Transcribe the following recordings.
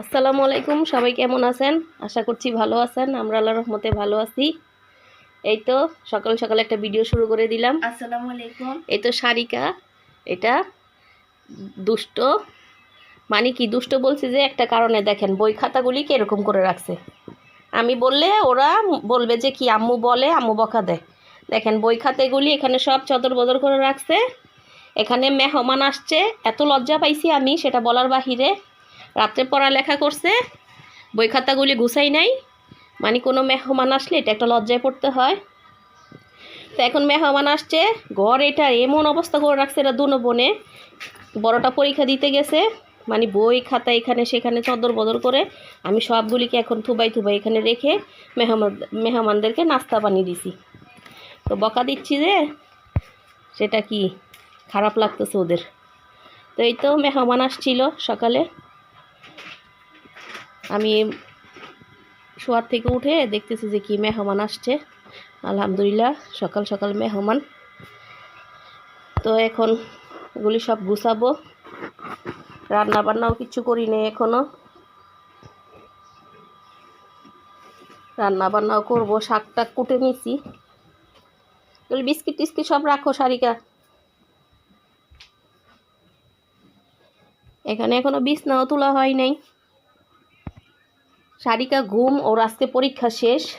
আসসালামু আলাইকুম সবাই কেমন আছেন? আশা করছি ভালো আছেন আমরা আল্লাহ রহমতে ভালো আছি। এই তো সকাল সকাল একটা ভিডিও শুরু করে দিলাম। আসসালামু আলাইকুম। এই তো সারিকা এটা দুষ্ট। মানে কি দুষ্ট বলছি যে একটা কারণে দেখেন বই খাতাগুলি কীরকম করে রাখছে। আমি বললে ওরা বলবে যে কি আম্মু বলে আম্মু বকা দেয়। দেখেন বই খাতাগুলি এখানে সব চদর বদর করে রাখছে। এখানে মেহমান আসছে এত লজ্জা পাইছি আমি সেটা বলার বাহিরে। রাত্রে পড়ালেখা করছে, বই খাতাগুলি গুছাই নাই মানে কোনো মেহমান আসলে এটা একটা লজ্জায় পড়তে হয়। তো এখন মেহমান আসছে, ঘর এটা এমন অবস্থা করে রাখছে এরা দুনো বোনে। বড়টা পরীক্ষা দিতে গেছে মানে বই, খাতা এখানে সেখানে চদর বদর করে আমি সবগুলিকে এখন থুবাই থুবাই এখানে রেখে মেহমান, মেহমানদেরকে নাস্তা বানিয়ে দিছি। তো বকা দিচ্ছি যে, সেটা কি খারাপ লাগতেছে ওদের। তো এই তো মেহমান আসছিল সকালে। আমি শোয়ার থেকে উঠে দেখতেছি যে কি মেহমান আসছে। আলহামদুলিল্লাহ, সকাল সকাল মেহমান। তো এখন এগুলি সব গুছাবো। রান্না বান্নাও কিছু করি নেই এখনও। রান্না বান্নাও করব শাক টাক কুটে নিছি। বিস্কিট টিস্কিট সব রাখো, সারিকা। এখানে এখনও বিছনাও তোলা হয় নাই। সারিকা ঘুম, ওর আজকে পরীক্ষা শেষ।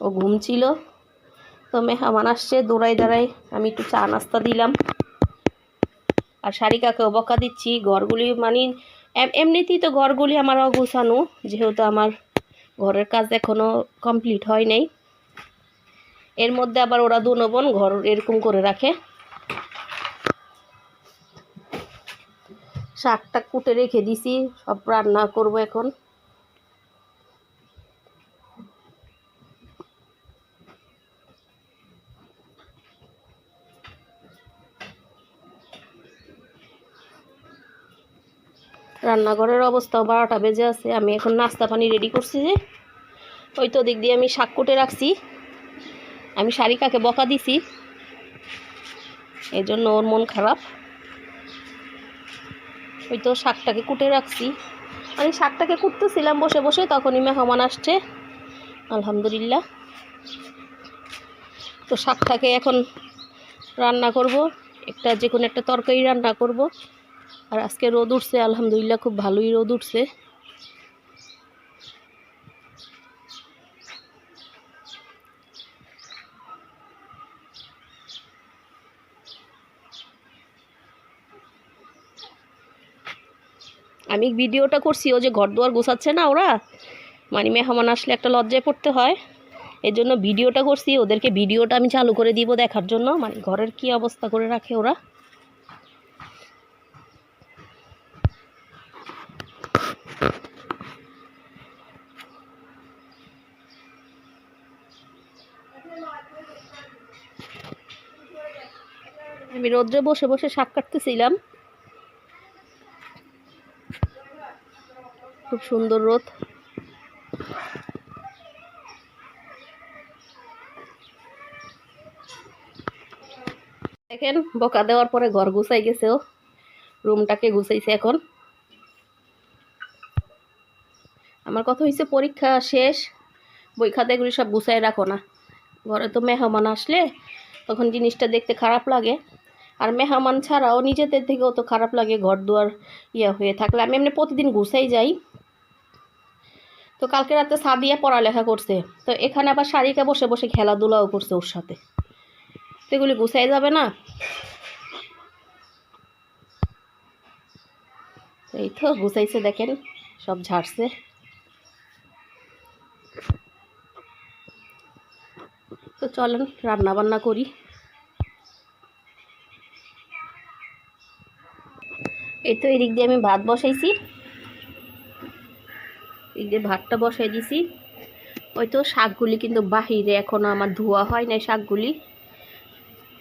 ও ঘুম ছিল। তো মেহমান আসছে, দৌড়াই দাঁড়াই আমি একটু চা নাস্তা দিলাম। আর সারিকাকেও বকা দিচ্ছি, ঘরগুলি মানে এম- এমনিতেই তো ঘরগুলি আমার অগোছানো, যেহেতু আমার ঘরের কাজ এখনও কমপ্লিট হয় নাই। এর মধ্যে আবার ওরা দু বোন ঘর এরকম করে রাখে। শাকটা কুটে রেখে দিছি, সব রান্না করব এখন। রান্নাঘরের অবস্থাও বারোটা বেজে আছে, আমি এখন নাস্তা পানি রেডি করছি যে, ওই তো দিক দিয়ে আমি শাক কুটে রাখছি। আমি শারিকাকে বকা দিছি এই জন্য ওর মন খারাপ। ওই তো শাকটাকে কুটে রাখছি। আমি শাকটাকে কুটতেছিলাম, বসে বসে তখনই মেহমান আসছে। আলহামদুলিল্লাহ। তো শাকটাকে এখন রান্না করব। একটা যে কোনো একটা তরকারি রান্না করব। আর আজকে রোদ উঠছে, আলহামদুলিল্লাহ, খুব ভালোই রোদ উঠছে। আমি ভিডিওটা করছি, ও যে ঘর দুয়ার গোছাচ্ছে না ওরা মানে মেহমান আসলে একটা লজ্জায় পড়তে হয়। এর জন্য ভিডিওটা করছি, ওদেরকে ভিডিওটা আমি চালু করে দিব দেখার জন্য মানে ঘরের কি অবস্থা করে রাখে ওরা। আমি রোদ্রে বসে বসে শাক কাটতেছিলাম। খুব সুন্দর রোদ। দেখেন, বকা দেওয়ার পরে ঘর গুছাই গেছে ও। রুমটাকে গুছাইছে এখন। আমার কথা হয়েছে পরীক্ষা শেষ, বই খাতাগুলি সব গুছাই রাখো না। ঘরে তো মেহমান আসলে, তখন জিনিসটা দেখতে খারাপ লাগে। আর মেহমান ছাড়াও নিজেদের থেকেও তো খারাপ লাগে, ঘর দুয়ার ইয়ে হয়ে থাকলে। আমি এমনি প্রতিদিন গুছাই যাই। তো কালকে রাতে সাদিয়া পড়ালেখা করছে। তো এখানে আবার শাড়িকা বসে বসে খেলাধুলাও করছে ওর সাথে। তো এগুলি গুছাই যাবে না? এই তো গুছাইছে দেখেন, সব ঝাড়ছে। তো চলেন রান্না বান্না করি। এই তো এদিক দিয়ে আমি ভাত বসাইছি। এই যে ভাতটা বসাই দিছি, ওই তো শাকগুলি কিন্তু বাহিরে এখনও আমার ধোয়া হয় নাই শাকগুলি।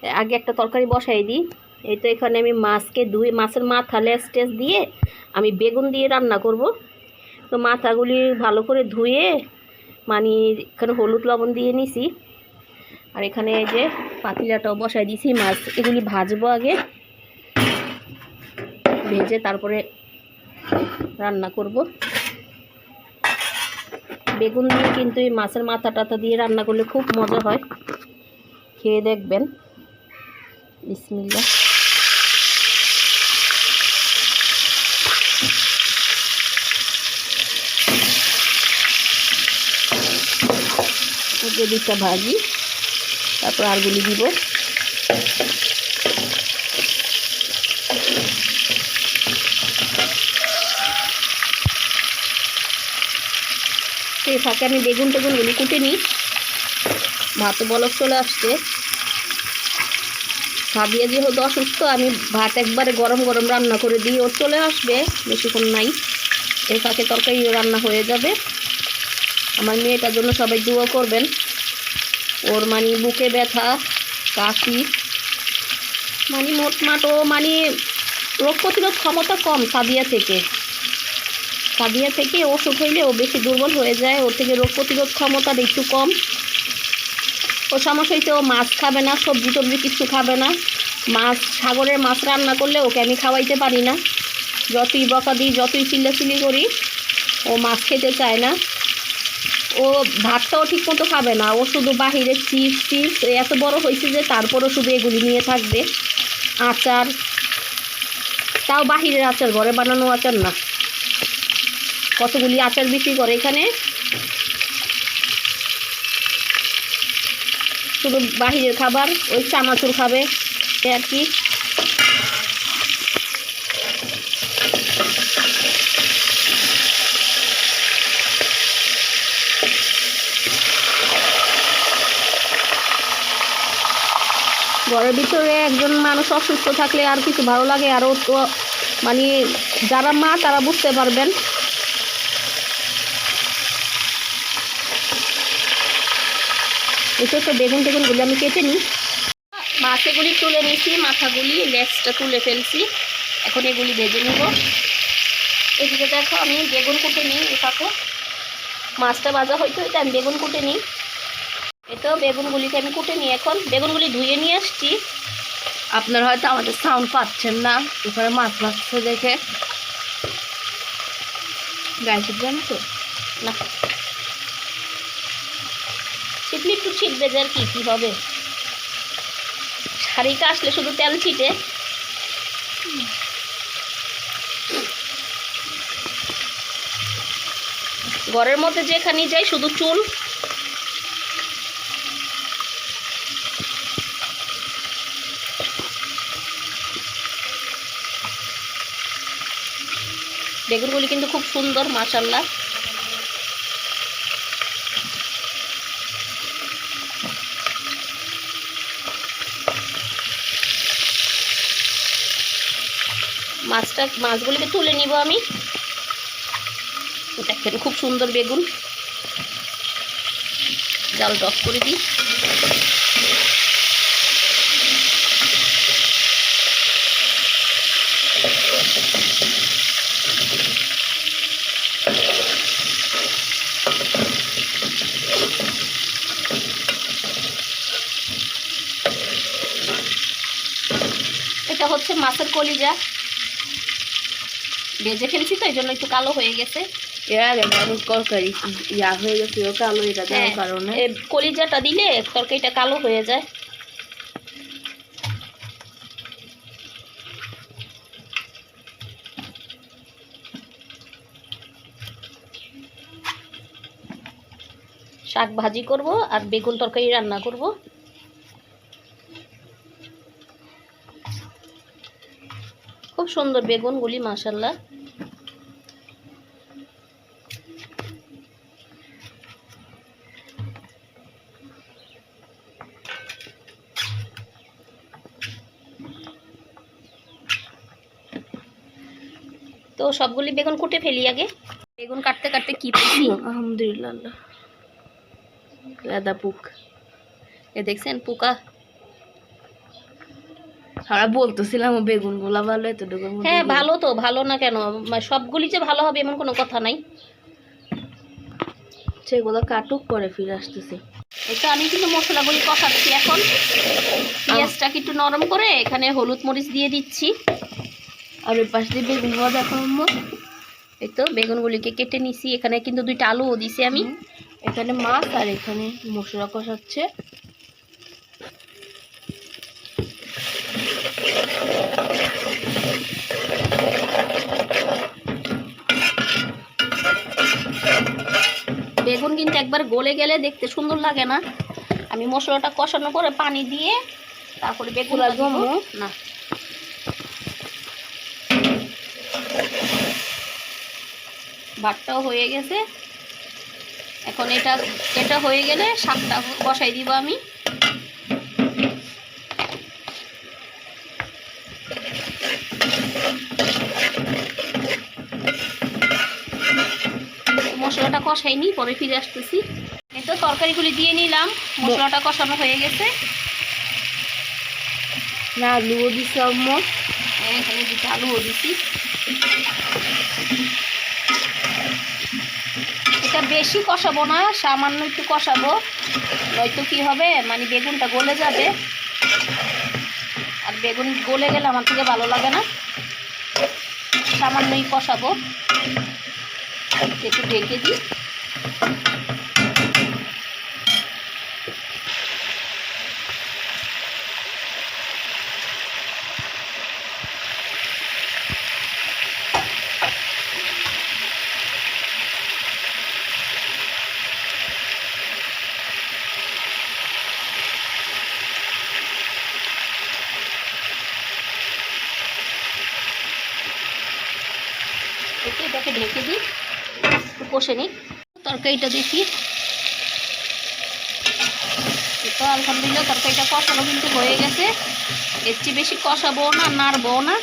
আগে একটা তরকারি বসাই দিই, এই তো এখানে আমি মাছকে ধুয়ে মাছের মাথা লেস টেস দিয়ে আমি বেগুন দিয়ে রান্না করব। তো মাথাগুলি ভালো করে ধুয়ে মানে এখানে হলুদ লবণ দিয়ে নিছি। আর এখানে যে পাতিলাটাও বসাই দিছি, মাছ এগুলি ভাজবো আগে, ভেজে তারপরে রান্না করব। বেগুন দিয়ে কিন্তু এই মাছের মাথা টাথা দিয়ে রান্না করলে খুব মজা হয়। খেয়ে দেখবেন। বিসমিল্লা দুটা ভাজি, তারপর আরগুলি দিব। ফাঁকে আমি বেগুন টেগুনগুলি কুটে নিই। ভাত বলক চলে আসছে। ভাবিয়ে যেহেতু অসুস্থ, আমি ভাত একবারে গরম গরম রান্না করে দিই। ওর চলে আসবে, বেশিক্ষণ নাই। এই ফাঁকে তরকারি রান্না হয়ে যাবে। আমার মেয়েটার জন্য সবাই দুয়ো করবেন। ওর মানে বুকে ব্যথা, কাশি। মানে মোটমাট ও মানে রোগ প্রতিরোধ ক্ষমতা কম সাদিয়া থেকে। সাদিয়া থেকে ওষুধ হইলে ও বেশি দুর্বল হয়ে যায়। ওর থেকে রোগ প্রতিরোধ ক্ষমতাটা একটু কম। ও সমস্যা হয়েছে ও মাছ খাবে না, সবজি টবজি কিছু খাবে না। মাছ, সাগরের মাছ রান্না করলে ওকে আমি খাওয়াইতে পারি না। যতই বকা দিই, যতই চিল্লাচিল্লি করি, ও মাছ খেতে চায় না। ও ভাতটাও ঠিক মতো খাবে না। ও শুধু বাহিরে চিপস চিপস এত বড় হয়েছে যে তারপরও শুধু এগুলি নিয়ে থাকবে। আচার। তাও বাহিরের আচার, ঘরে বানানো আচার না। কতগুলি আচার বিক্রি করে এখানে? শুধু বাহিরের খাবার, ওই চানাচুর খাবে আর কি। ঘরের ভিতরে একজন মানুষ অসুস্থ থাকলে আর কিছু ভালো লাগে আরও তো মানে যারা মা, তারা বুঝতে পারবেন। এটা তো বেগুন টেগুনগুলি আমি কেটে নিই। মাছেগুলি তুলে নিয়েছি, মাথাগুলি, লেজটা তুলে ফেলছি। এখন এগুলি ভেজে নেব। এদিকে দেখো, আমি বেগুন কুটে নিই এ ফাঁকে মাছটা ভাজা হয়তো এটা আমি বেগুন কুটে নিই। এটাও বেগুনগুলিকে আমি কুটে নিই এখন। বেগুনগুলি ধুয়ে নিয়ে আসছি। আপনারা হয়তো আমাদের সাউন্ড পাচ্ছেন না। এখানে মাছ ভাজছে দেখে। গায়ে জানো তো? না। ছিটলে একটু ছিটবে যে আর কি, কী হবে? শাড়িটা আসলে শুধু তেল ছিটে। ঘরের মধ্যে যেখানে যাই, শুধু চুল। বেগুনগুলি কিন্তু খুব সুন্দর মাশাল্লাহ মাছটা মাছগুলিকে তুলে নিব আমি। দেখেন, খুব সুন্দর বেগুন। জাল ডক করে দিই। এটা হচ্ছে মাছের কলিজা। ভেজে ফেলছি তো এই জন্য একটু কালো হয়ে গেছে। তরকারি ইয়া হয়ে গেছে কালো এটা দেওয়ার কারণে। কলিজাটা দিলে তরকারিটা কালো হয়ে যায়। শাক ভাজি করব আর বেগুন তরকারি রান্না করব। খুব সুন্দর বেগুনগুলি মাসাল্লাহ তো সবগুলি বেগুন কুটে ফেলি আগে। বেগুন কাটতে কাটতে কি পেয়েছি আলহামদুলিল্লাহ। লেদা পুক। এ দেখছেন পোকা আমরা বলতেছিলাম বেগুনগুলা ভালো এতটুকু হ্যাঁ ভালো তো ভালো না কেন? সবগুলি যে ভালো হবে এমন কোনো কথা নাই। সেগুলো কাটুক পরে ফিরে আসতেছি। এটা আমি কিন্তু মশলাগুলি কষাচ্ছি এখন। পেঁয়াজটাকে একটু নরম করে এখানে হলুদ মরিচ দিয়ে দিচ্ছি। আর ওই পাশ দিয়ে বেগুনগুলো দেখো এই তো বেগুনগুলিকে কেটে নিছি। এখানে কিন্তু দুইটা আলুও দিছি আমি। এখানে মাছ আর এখানে মশলা কষাচ্ছে। বেগুন কিন্তু একবার গলে গেলে দেখতে সুন্দর লাগে না। আমি মশলাটা কষানো করে পানি দিয়ে তারপরে বেগুন জম্মু? না। ভাতটাও হয়ে গেছে। এখন এটা এটা হয়ে গেলে শাকটা বসাই দিব আমি। মশলাটা কষাইনি পরে ফিরে আসতেছি। এই তো তরকারিগুলি দিয়ে নিলাম মশলাটা কষানো হয়ে গেছে। না আলুও দিছে আম্মু। হ্যাঁ, এখানে দুটো আলুও দিছি। এটা বেশি কষাবো না সামান্য একটু কষাবো। নয়তো কি হবে মানে বেগুনটা গলে যাবে। আর বেগুন গলে গেলে আমার থেকে ভালো লাগে না। সামান্যই কষাবো। একটু ঢেকে দিই একটু এটাকে ঢেকে দিই একটু কষে নিই। তরকারিটা দেখি। তো আলহামদুলিল্লাহ তরকারিটা কষানো কিন্তু হয়ে গেছে। এর চেয়ে বেশি কষাবো না নাড়বো না।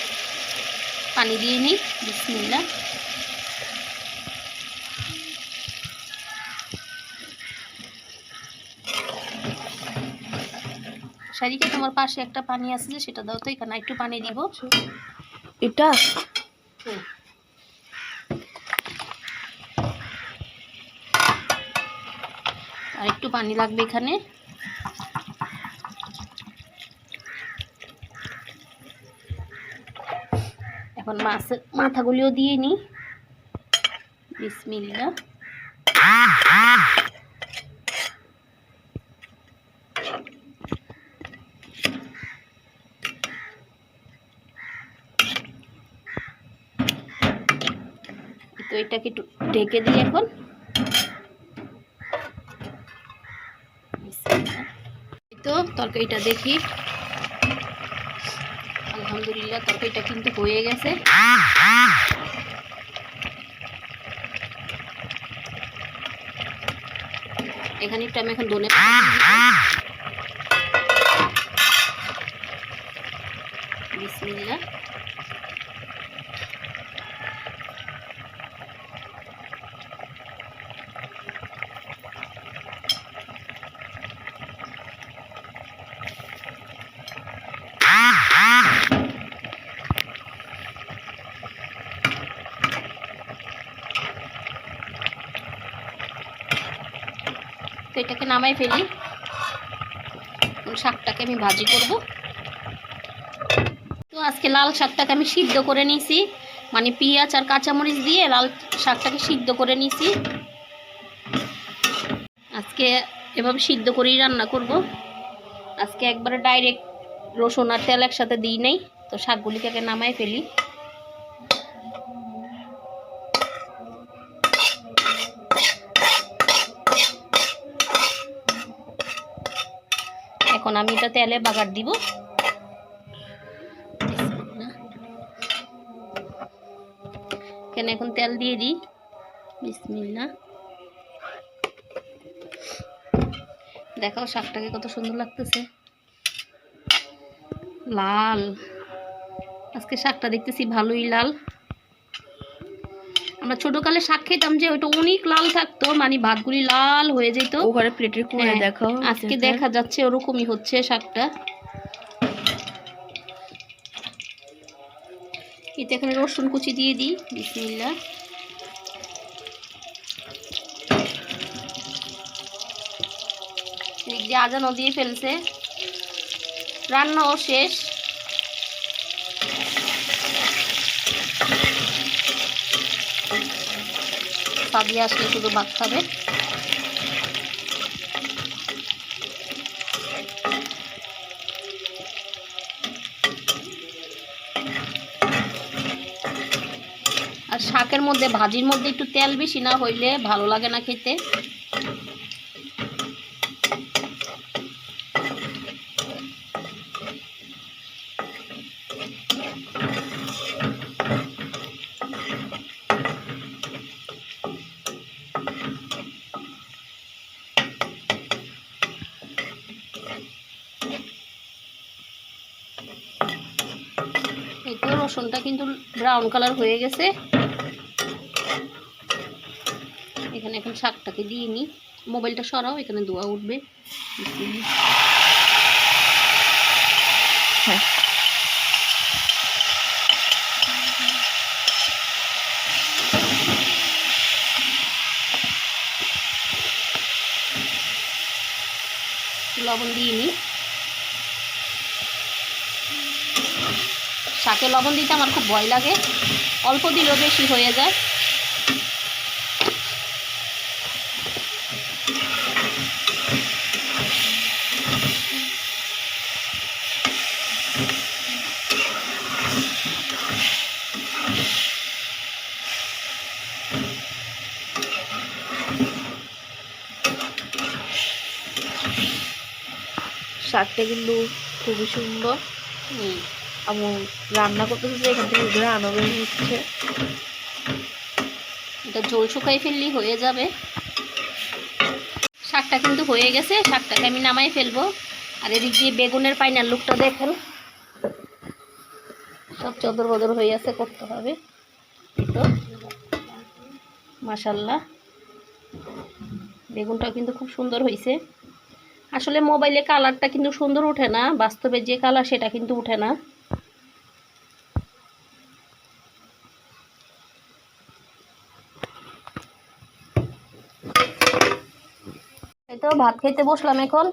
পানি দিয়ে নিই। বিসমিল্লা সারিকে তোমার পাশে একটা পানি আছে যে সেটা দাও তো এখানে একটু পানি দিব। এটা? হুম। আর একটু পানি লাগবে এখানে। এখন মাছের মাথাগুলিও দিয়ে নিই। তো এটাকে একটু ঢেকে দিই এখন বিসমিল্লাহ। এই তো তরকারিটা দেখি। আলহামদুলিল্লাহ তরকারিটা কিন্তু হয়ে গেছে। এখানে একটু আমি এখন ধনে পাতা তো এটাকে নামাই ফেলি। শাকটাকে আমি ভাজি করব। তো আজকে লাল শাকটাকে আমি সিদ্ধ করে নিয়েছি। মানে পেঁয়াজ আর কাঁচামরিচ দিয়ে লাল শাকটাকে সিদ্ধ করে নিয়েছি। আজকে এভাবে সিদ্ধ করেই রান্না করব। আজকে একবারে ডাইরেক্ট রসুন আর তেল একসাথে দিই নাই। তো শাকগুলিকে নামাই ফেলি এখন আমি এটা তেলে বাগার দিব। এখানে তেল দিয়ে দিই। বিসমিল্লা দেখাও শাকটাকে কত সুন্দর লাগতেছে। লাল। আজকে শাকটা দেখতেছি ভালোই লাল। আমরা ছোটকালে শাক খেতাম যে ওইটা অনেক লাল থাকতো মানে ভাতগুলি লাল হয়ে যেত। ওখানে প্লেটের কোণে দেখো আজকে দেখা যাচ্ছে ওরকমই হচ্ছে শাকটা। এতে এখানে রসুন কুচি দিয়ে দিই বিসমিল্লা এদিক দিয়ে আজানও দিয়ে ফেলছে। রান্নাও শেষ। সাদিয়া আসলে শুধু ভাত খাবে। আর শাকের মধ্যে, ভাজির মধ্যে একটু তেল বেশি না হইলে ভালো লাগে না খেতে। তো রসুনটা কিন্তু ব্রাউন কালার হয়ে গেছে। এখানে এখন শাকটাকে দিয়ে নিই। মোবাইলটা সরাও, এখানে ধোয়া উঠবে। লবণ দিয়ে নিই। শাকে লবণ দিতে আমার খুব ভয় লাগে। অল্প দিলেও বেশি হয়ে যায়। শাকটা কিন্তু খুবই সুন্দর। হুম। এবং রান্না করতেছে এখান থেকে গ্রানও বের হচ্ছে এটা ঝোল শুকাই ফেললেই হয়ে যাবে। শাকটা কিন্তু হয়ে গেছে, শাকটাকে আমি নামাই ফেলব। আর এদিক দিয়ে বেগুনের পাইনার লুকটা দেখেন। সব চদর বদর হয়ে আছে, করতে হবে। তো। মাশাল্লাহ বেগুনটা কিন্তু খুব সুন্দর হয়েছে আসলে মোবাইলে কালারটা কিন্তু সুন্দর ওঠে না, বাস্তবে যে কালার সেটা কিন্তু ওঠে না। তো ভাত খেতে বসলাম এখন।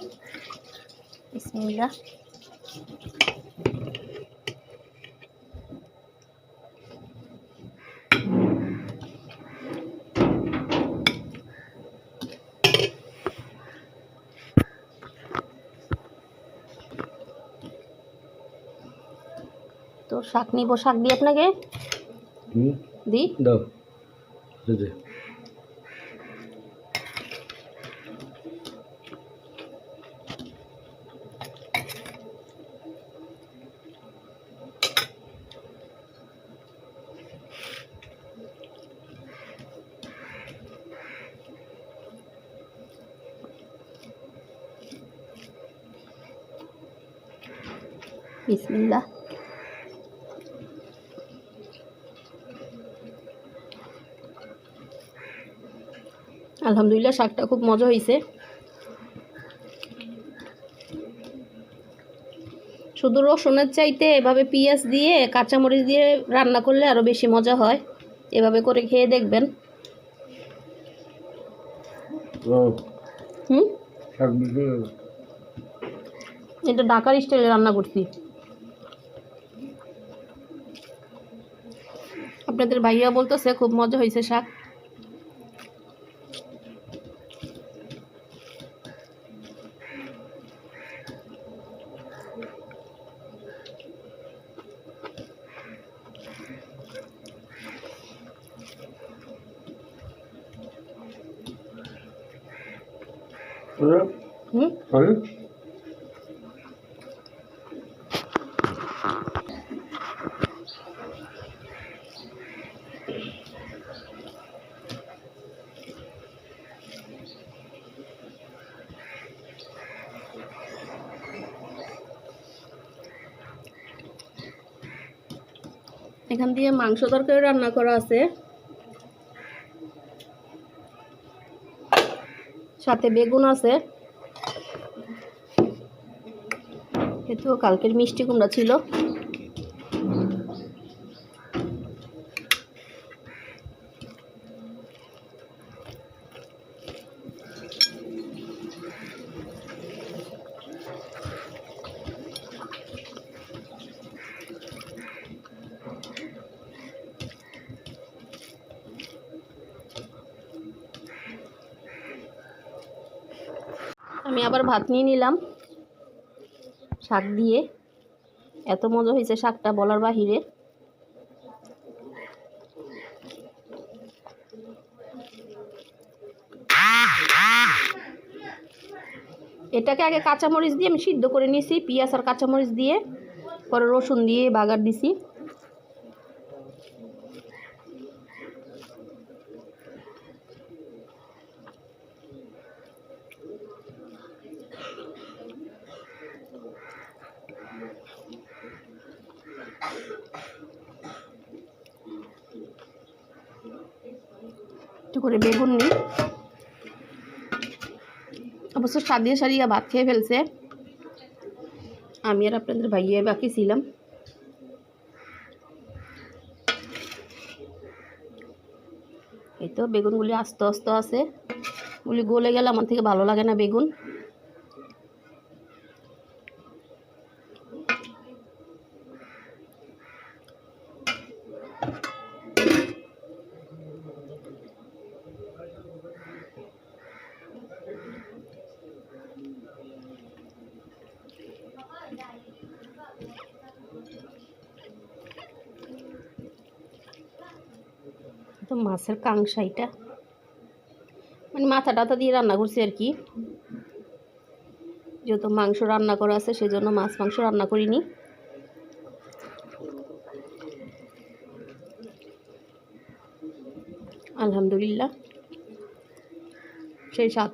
তো শাক নিব শাক দিই আপনাকে? দি দাও। বুঝে বিসমিল্লাহ। আলহামদুলিল্লাহ শাকটা খুব মজা হয়েছে শুধু রসুনের চাইতে এভাবে পেঁয়াজ দিয়ে কাঁচামরিচ দিয়ে রান্না করলে আরও বেশি মজা হয়। এভাবে করে খেয়ে দেখবেন। হুম? এটা ঢাকার স্টাইলে রান্না করছি। আপনাদের ভাইয়া বলতেছে খুব মজা হয়েছে শাক ওরা হুম আরে এখান দিয়ে মাংস তরকারি রান্না করা আছে। সাথে বেগুন আছে। এ তো কালকের মিষ্টি কুমড়া ছিল। আমি আবার ভাত নিয়ে নিলাম। শাক দিয়ে। এত মজা হয়েছে শাকটা বলার বাহিরে। এটাকে আগে কাঁচামরিচ দিয়ে আমি সিদ্ধ করে নিয়েছি, পেঁয়াজ আর কাঁচামরিচ দিয়ে। পরে রসুন দিয়ে বাগার দিছি। একটু করে বেগুন নিই। অবশ্য সাদিয়া সারিয়া ভাত খেয়ে ফেলছে। আমি আর আপনাদের ভাইয়ের বাকি ছিলাম। এই তো বেগুনগুলি আস্তে আস্তে আছে। গুলি গলে গেলে আমার থেকে ভালো লাগে না বেগুন। তো মাছের কাংসা এটা। মানে মাথা টাথা দিয়ে রান্না করছি আর কি। যেহেতু মাংস রান্না করা আছে, সেজন্য মাছ মাংস রান্না করিনি। আলহামদুলিল্লাহ। সেই স্বাদ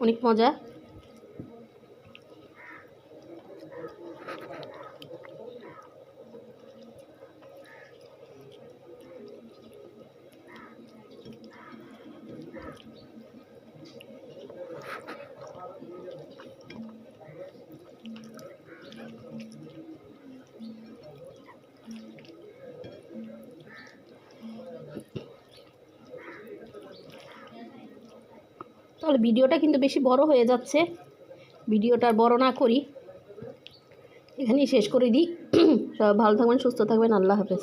অনেক মজা। ভিডিওটা কিন্তু বেশি বড় হয়ে যাচ্ছে। ভিডিওটা বড় না করি। এখানেই শেষ করে দিই। সবাই ভালো থাকবেন, সুস্থ থাকবেন, আল্লাহ হাফেজ।